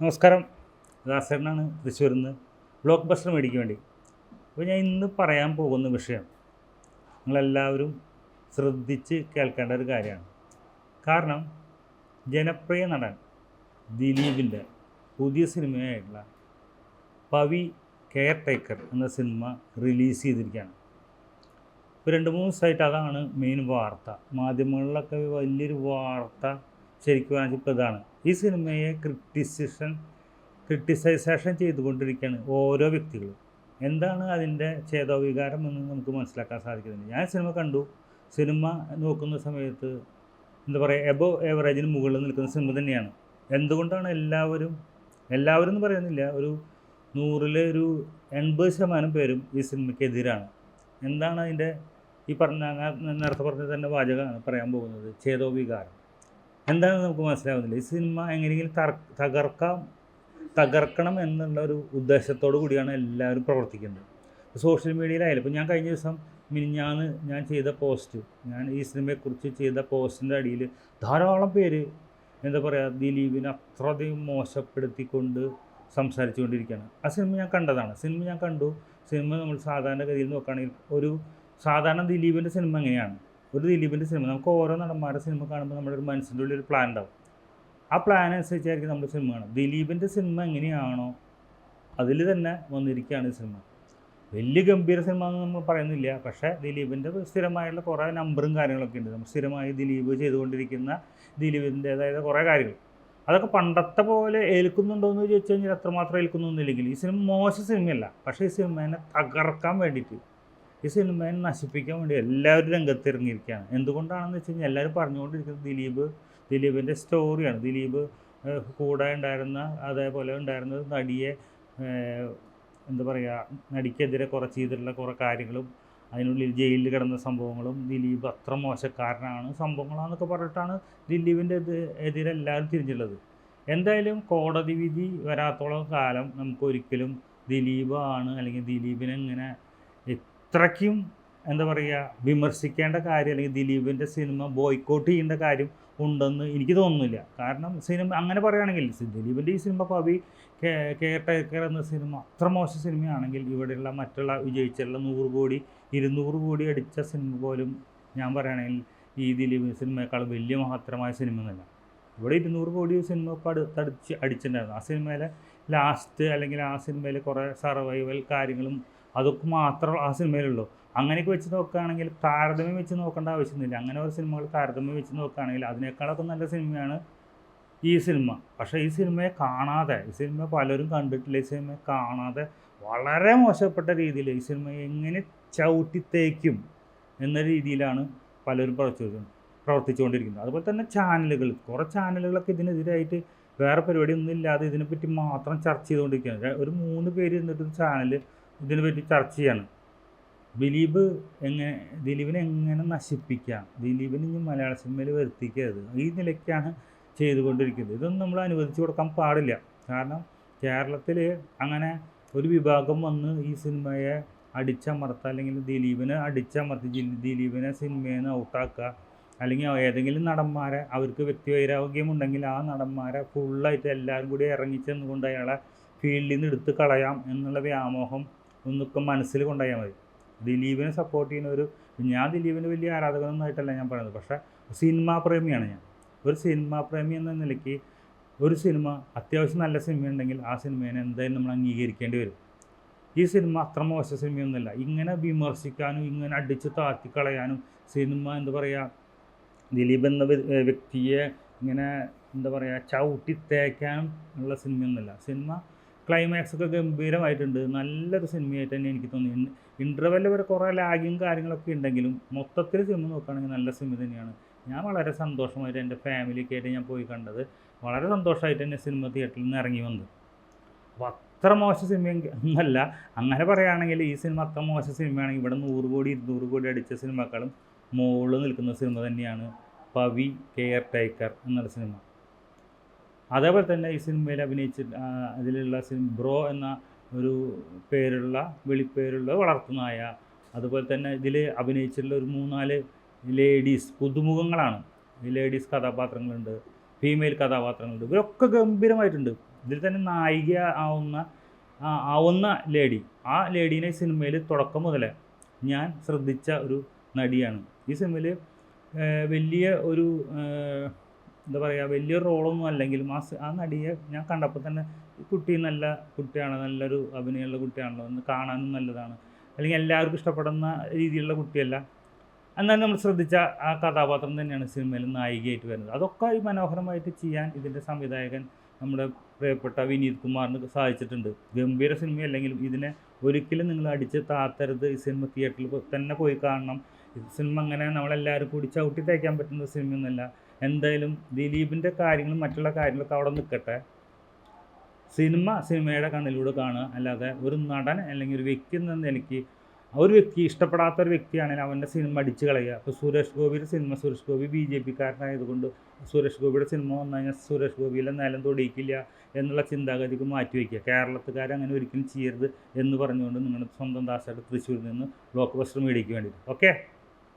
നമസ്കാരം. ദാസരനാണ് തൃശ്ശൂരിൽ നിന്ന് ബ്ലോക്ക് ബസ്റ്റർ മേടിക്കാൻ വേണ്ടി. അപ്പോൾ ഞാൻ ഇന്ന് പറയാൻ പോകുന്ന വിഷയം നിങ്ങളെല്ലാവരും ശ്രദ്ധിച്ച് കേൾക്കേണ്ട ഒരു കാര്യമാണ്. കാരണം ജനപ്രിയ നടൻ ദിലീപിന്റെ പുതിയ സിനിമയായിട്ടുള്ള പവി കെയർ ടേക്കർ എന്ന സിനിമ റിലീസ് ചെയ്തിരിക്കുകയാണ്. ഇപ്പോൾ രണ്ട് മൂന്ന് ദിവസമായിട്ട് അതാണ് മെയിൻ വാർത്ത. മാധ്യമങ്ങളിലൊക്കെ വലിയൊരു വാർത്ത ശരിക്കും ഇപ്പോൾ ഇതാണ് ഈ സിനിമയെ ക്രിറ്റിസിഷൻ ക്രിട്ടിസൈസേഷൻ ചെയ്തുകൊണ്ടിരിക്കുകയാണ് ഓരോ വ്യക്തികളും. എന്താണ് അതിന്റെ ചേതോവികാരം എന്ന് നമുക്ക് മനസ്സിലാക്കാൻ സാധിക്കുന്നില്ല. ഞാൻ സിനിമ കണ്ടു. സിനിമ നോക്കുന്ന സമയത്ത് എന്താ പറയുക എബോ ഏവറേജിന് മുകളിൽ നിൽക്കുന്ന സിനിമ തന്നെയാണ്. എന്തുകൊണ്ടാണ് എല്ലാവരും എല്ലാവരും എന്ന് പറയുന്നില്ല ഒരു നൂറിൽ ഒരു എൺപത് ശതമാനം പേരും ഈ സിനിമയ്ക്കെതിരാണ്. എന്താണ് അതിന്റെ ഈ പറഞ്ഞ നേരത്തെ പറഞ്ഞ തന്നെ വാചകമാണ് പറയാൻ പോകുന്നത്? ചേതോവികാരം എന്താണെന്ന് നമുക്ക് മനസ്സിലാവുന്നില്ല. ഈ സിനിമ എങ്ങനെയെങ്കിലും തകർക്കാം തകർക്കണം എന്നുള്ള ഒരു ഉദ്ദേശത്തോടു കൂടിയാണ് എല്ലാവരും പ്രവർത്തിക്കുന്നത്. സോഷ്യൽ മീഡിയയിലായാലും ഇപ്പോൾ ഞാൻ കഴിഞ്ഞ ദിവസം മിനിഞ്ഞാന്ന് ഞാൻ ചെയ്ത പോസ്റ്റ് ഞാൻ ഈ സിനിമയെക്കുറിച്ച് ചെയ്ത പോസ്റ്റിന്റെ അടിയിൽ ധാരാളം പേര് എന്താ പറയുക ദിലീപിനെ അത്രയധികം മോശപ്പെടുത്തിക്കൊണ്ട് സംസാരിച്ചുകൊണ്ടിരിക്കുകയാണ്. ആ സിനിമ ഞാൻ കണ്ടതാണ്. സിനിമ ഞാൻ കണ്ടു. സിനിമ നമ്മൾ സാധാരണ ഗതിയിൽ നോക്കുകയാണെങ്കിൽ ഒരു സാധാരണ ദിലീപിന്റെ സിനിമ എങ്ങനെയാണ്? ഒരു ദിലീപിന്റെ സിനിമ നമുക്ക് ഓരോ നടന്മാരുടെ സിനിമ കാണുമ്പോൾ നമ്മുടെ ഒരു മനസ്സിന്റെ ഉള്ളിൽ ഒരു പ്ലാൻ ഉണ്ടാവും. ആ പ്ലാൻ അനുസരിച്ചായിരിക്കും നമ്മുടെ സിനിമ കാണും ദിലീപിന്റെ സിനിമ എങ്ങനെയാണോ അതിൽ തന്നെ വന്നിരിക്കുകയാണ് ഈ സിനിമ വലിയ ഗംഭീര സിനിമ എന്ന് നമ്മൾ പറയുന്നില്ല. പക്ഷേ ദിലീപിന്റെ സ്ഥിരമായുള്ള കുറേ നമ്പറും കാര്യങ്ങളൊക്കെ ഉണ്ട്. നമ്മൾ സ്ഥിരമായി ദിലീപ് ചെയ്തുകൊണ്ടിരിക്കുന്ന അതായത് കുറേ കാര്യങ്ങൾ. അതൊക്കെ പണ്ടത്തെ പോലെ ഏൽക്കുന്നുണ്ടോ എന്ന് ചോദിച്ചു കഴിഞ്ഞാൽ അത്രമാത്രം ഏൽക്കുന്നൊന്നുമില്ലെങ്കിൽ ഈ സിനിമ മോശം സിനിമയല്ല പക്ഷേ ഈ സിനിമേനെ തകർക്കാൻ വേണ്ടിയിട്ട് ഈ സിനിമയെ നശിപ്പിക്കാൻ വേണ്ടി എല്ലാവരും രംഗത്ത് ഇറങ്ങിയിരിക്കുകയാണ് എന്തുകൊണ്ടാണെന്ന് വെച്ച് കഴിഞ്ഞാൽ എല്ലാവരും പറഞ്ഞുകൊണ്ടിരിക്കുന്നത് ദിലീപ് ദിലീപിന്റെ സ്റ്റോറിയാണ് ദിലീപ് കൂടെ ഉണ്ടായിരുന്ന അതേപോലെ ഉണ്ടായിരുന്ന നടിയെ എന്താ പറയുക നടിക്കെതിരെ കുറേ ചെയ്തിട്ടുള്ള കുറേ കാര്യങ്ങളും അതിനുള്ളിൽ ജയിലിൽ കിടന്ന സംഭവങ്ങളും ദിലീപ് അത്ര മോശക്കാരനാണ് സംഭവങ്ങളാണെന്നൊക്കെ പറഞ്ഞിട്ടാണ് ദിലീപിന്റെ എതിരെ എല്ലാവരും തിരിഞ്ഞുള്ളത്. എന്തായാലും കോടതി വിധി വരാത്തോളം കാലം നമുക്ക് ഒരിക്കലും ദിലീപ് അല്ലെങ്കിൽ ദിലീപിനെ ഇങ്ങനെ ഇത്രയ്ക്കും എന്താ പറയുക വിമർശിക്കേണ്ട കാര്യം അല്ലെങ്കിൽ ദിലീപിന്റെ സിനിമ ബോയ്ക്കോട്ട് ചെയ്യേണ്ട കാര്യം ഉണ്ടെന്ന് എനിക്ക് തോന്നുന്നില്ല. കാരണം സിനിമ അങ്ങനെ പറയുകയാണെങ്കിൽ ദിലീപിന്റെ ഈ സിനിമ പവി കെയർ ടേക്കർ എന്ന സിനിമ അത്ര മോശം സിനിമയാണെങ്കിൽ ഇവിടെയുള്ള മറ്റുള്ള വിജയിച്ചുള്ള നൂറ് കോടി ഇരുന്നൂറ് കോടി അടിച്ച സിനിമ പോലും ഞാൻ പറയുകയാണെങ്കിൽ ഈ ദിലീപ് സിനിമയേക്കാൾ വലിയ മഹത്തരമായ സിനിമ എന്നല്ല ഇവിടെ ഇരുന്നൂറ് കോടി സിനിമ ഇപ്പോൾ അടുത്തടിച്ച് അടിച്ചിട്ടുണ്ടായിരുന്നു. ആ സിനിമയിലെ ലാസ്റ്റ് അല്ലെങ്കിൽ ആ സിനിമയിൽ കുറേ സർവൈവൽ കാര്യങ്ങളും അതൊക്കെ മാത്രം ആ സിനിമയിലുള്ളൂ. അങ്ങനെയൊക്കെ വെച്ച് നോക്കുകയാണെങ്കിൽ താരതമ്യം വെച്ച് നോക്കേണ്ട ആവശ്യമൊന്നുമില്ല. അങ്ങനെ ഒരു സിനിമകൾ താരതമ്യം വെച്ച് നോക്കുകയാണെങ്കിൽ അതിനേക്കാളൊക്കെ നല്ല സിനിമയാണ് ഈ സിനിമ. പക്ഷേ ഈ സിനിമയെ കാണാതെ ഈ സിനിമ പലരും കണ്ടിട്ടില്ല. ഈ സിനിമയെ കാണാതെ വളരെ മോശപ്പെട്ട രീതിയിൽ ഈ സിനിമ എങ്ങനെ ചവിട്ടി തേക്കും എന്ന രീതിയിലാണ് പലരും പ്രവർത്തിച്ചു പ്രവർത്തിച്ചുകൊണ്ടിരിക്കുന്നത്. അതുപോലെ തന്നെ ചാനലുകൾ. കുറേ ചാനലുകളൊക്കെ ഇതിനെതിരായിട്ട് വേറെ പരിപാടിയൊന്നും ഇല്ലാതെ ഇതിനെപ്പറ്റി മാത്രം ചർച്ച ചെയ്തുകൊണ്ടിരിക്കുകയാണ്. ഒരു മൂന്ന് പേര് ഇരുന്നിട്ട് ചാനൽ ഇതിനെപ്പറ്റി ചർച്ച ചെയ്യാണ്. ദിലീപ് എങ്ങനെ ദിലീപിനെ എങ്ങനെ നശിപ്പിക്കാം? ദിലീപിനെ ഇനി മലയാള സിനിമയിൽ വരുത്തിക്കരുത്. ഈ നിലയ്ക്കാണ് ചെയ്തുകൊണ്ടിരിക്കുന്നത്. ഇതൊന്നും നമ്മൾ അനുവദിച്ചു കൊടുക്കാൻ പാടില്ല. കാരണം കേരളത്തിൽ അങ്ങനെ ഒരു വിഭാഗം വന്ന് ഈ സിനിമയെ അടിച്ചമർത്തുക അല്ലെങ്കിൽ ദിലീപിനെ അടിച്ചമർത്തി ദിലീപിനെ സിനിമയിൽ നിന്ന് ഔട്ടാക്കുക അല്ലെങ്കിൽ ഏതെങ്കിലും നടന്മാരെ അവർക്ക് വ്യക്തിവൈരാഗ്യം ഉണ്ടെങ്കിൽ ആ നടന്മാരെ ഫുള്ളായിട്ട് എല്ലാവരും കൂടി ഇറങ്ങിച്ചെന്നുകൊണ്ട് അയാളെ ഫീൽഡിൽ നിന്ന് എടുത്ത് കളയാം എന്നുള്ള വ്യാമോഹം ഒന്നൊക്കെ മനസ്സിൽ കൊണ്ടുപോയാൽ മതി. ദിലീപിനെ സപ്പോർട്ട് ചെയ്യുന്ന ഒരു ഞാൻ ദിലീപിന് വലിയ ആരാധകനൊന്നായിട്ടല്ല ഞാൻ പറയുന്നത്. പക്ഷേ സിനിമാ പ്രേമിയാണ് ഞാൻ. ഒരു സിനിമാ പ്രേമി എന്ന നിലയ്ക്ക് ഒരു സിനിമ അത്യാവശ്യം നല്ല സിനിമ ഉണ്ടെങ്കിൽ ആ സിനിമേനെ എന്തായാലും നമ്മൾ അംഗീകരിക്കേണ്ടി വരും. ഈ സിനിമ അത്ര മോശ സിനിമയൊന്നുമല്ല ഇങ്ങനെ വിമർശിക്കാനും ഇങ്ങനെ അടിച്ച് താഴ്ത്തി കളയാനും സിനിമ എന്താ പറയുക ദിലീപ് എന്ന വ്യക്തിയെ ഇങ്ങനെ എന്താ പറയുക ചവിട്ടി തേക്കാനും ഉള്ള സിനിമയൊന്നുമല്ല സിനിമ ക്ലൈമാക്സ് ഒക്കെ ഗംഭീരമായിട്ടുണ്ട്. നല്ലൊരു സിനിമയായിട്ട് തന്നെ എനിക്ക് തോന്നി. ഇന്റർവെല്ലിൽ വരെ കുറേ ലാഗിങ് കാര്യങ്ങളൊക്കെ ഉണ്ടെങ്കിലും മൊത്തത്തിൽ സിനിമ നോക്കുകയാണെങ്കിൽ നല്ല സിനിമ തന്നെയാണ്. ഞാൻ വളരെ സന്തോഷമായിട്ട് എന്റെ ഫാമിലിയൊക്കെ ആയിട്ട് ഞാൻ പോയി കണ്ടത്. വളരെ സന്തോഷമായിട്ട് തന്നെ സിനിമ തിയേറ്ററിൽ നിന്ന് ഇറങ്ങി വന്നത്. അപ്പോൾ അത്ര മോശം സിനിമ ഒന്നല്ല. അങ്ങനെ പറയുകയാണെങ്കിൽ ഈ സിനിമ അത്ര മോശം സിനിമയാണെങ്കിൽ ഇവിടെ നൂറ് കോടി ഇരുന്നൂറ് കോടി അടിച്ച സിനിമക്കാളും മുകളിൽ നിൽക്കുന്ന സിനിമ തന്നെയാണ് പവി കെയർ ടേക്കർ എന്നുള്ള സിനിമ അതേപോലെ തന്നെ ഈ സിനിമയിൽ അഭിനയിച്ച അതിലുള്ള സിനിമ ബ്രോ എന്ന ഒരു പേരുള്ള വെളിപ്പേരുള്ള വളർത്തുനായ അതുപോലെ തന്നെ ഇതിൽ അഭിനയിച്ചിട്ടുള്ള ഒരു മൂന്നാൽ ലേഡീസ് പുതുമുഖങ്ങളാണ്. ഈ ലേഡീസ് കഥാപാത്രങ്ങളുണ്ട് ഫീമെയിൽ കഥാപാത്രങ്ങളുണ്ട്. ഇവരൊക്കെ ഗംഭീരമായിട്ടുണ്ട്. ഇതിൽ തന്നെ നായിക ആവുന്ന ആവുന്ന ലേഡി. ആ ലേഡീനെ സിനിമയിൽ തുടക്കം മുതലേ ഞാൻ ശ്രദ്ധിച്ച ഒരു നടിയാണ്. ഈ സിനിമയിൽ വലിയ ഒരു എന്താ പറയുക വലിയ റോളൊന്നും അല്ലെങ്കിലും ആ ആ നടിയെ ഞാൻ കണ്ടപ്പോൾ തന്നെ കുട്ടി നല്ല കുട്ടിയാണ് നല്ലൊരു അഭിനയമുള്ള കുട്ടിയാണല്ലോ ഒന്ന് കാണാനും നല്ലതാണ്. അല്ലെങ്കിൽ എല്ലാവർക്കും ഇഷ്ടപ്പെടുന്ന രീതിയിലുള്ള കുട്ടിയല്ല. എന്നാൽ നമ്മൾ ശ്രദ്ധിച്ച ആ കഥാപാത്രം തന്നെയാണ് സിനിമയിൽ നായികയായിട്ട് വരുന്നത്. അതൊക്കെ ഈ മനോഹരമായിട്ട് ചെയ്യാൻ ഇതിന്റെ സംവിധായകൻ നമ്മുടെ പ്രിയപ്പെട്ട വിനീത് കുമാറിന് സാധിച്ചിട്ടുണ്ട്. ഗംഭീര സിനിമയല്ലെങ്കിലും ഇതിനെ ഒരിക്കലും നിങ്ങൾ അടിച്ച് താത്തരുത് ഈ സിനിമ തിയേറ്ററിൽ തന്നെ പോയി കാണണം. സിനിമ അങ്ങനെ നമ്മളെല്ലാവരും കൂടി ചവിട്ടി തയ്ക്കാൻ പറ്റുന്ന സിനിമയൊന്നുമല്ല. എന്തായാലും ദിലീപിന്റെ കാര്യങ്ങളും മറ്റുള്ള കാര്യങ്ങളൊക്കെ അവിടെ നിൽക്കട്ടെ. സിനിമ സിനിമയുടെ കണ്ണിലൂടെ കാണുക. അല്ലാതെ ഒരു നടൻ അല്ലെങ്കിൽ ഒരു വ്യക്തി എന്ന നിലയ്ക്ക് ഒരു വ്യക്തി ഇഷ്ടപ്പെടാത്ത ഒരു വ്യക്തിയാണെങ്കിൽ അവന്റെ സിനിമ അടിച്ച് കളയുക. അപ്പോൾ സുരേഷ് ഗോപിയുടെ സിനിമ സുരേഷ് ഗോപി ബി ജെ പിക്കാരനായതുകൊണ്ട് സുരേഷ് ഗോപിയുടെ സിനിമ വന്നു കഴിഞ്ഞാൽ സുരേഷ് ഗോപിയിലെ നിലം തൊടിയിക്കില്ല എന്നുള്ള ചിന്താഗതിക്ക് മാറ്റി വയ്ക്കുക. കേരളത്തുകാർ അങ്ങനെ ഒരിക്കലും ചെയ്യരുത് എന്ന് പറഞ്ഞുകൊണ്ട് നിങ്ങളുടെ സ്വന്തം ദാസായിട്ട് തൃശ്ശൂരിൽ നിന്ന് ബ്ലോക്ക് ബസ്റ്റർ മീഡിയയ്ക്ക് വേണ്ടിയിട്ട്. ഓക്കെ?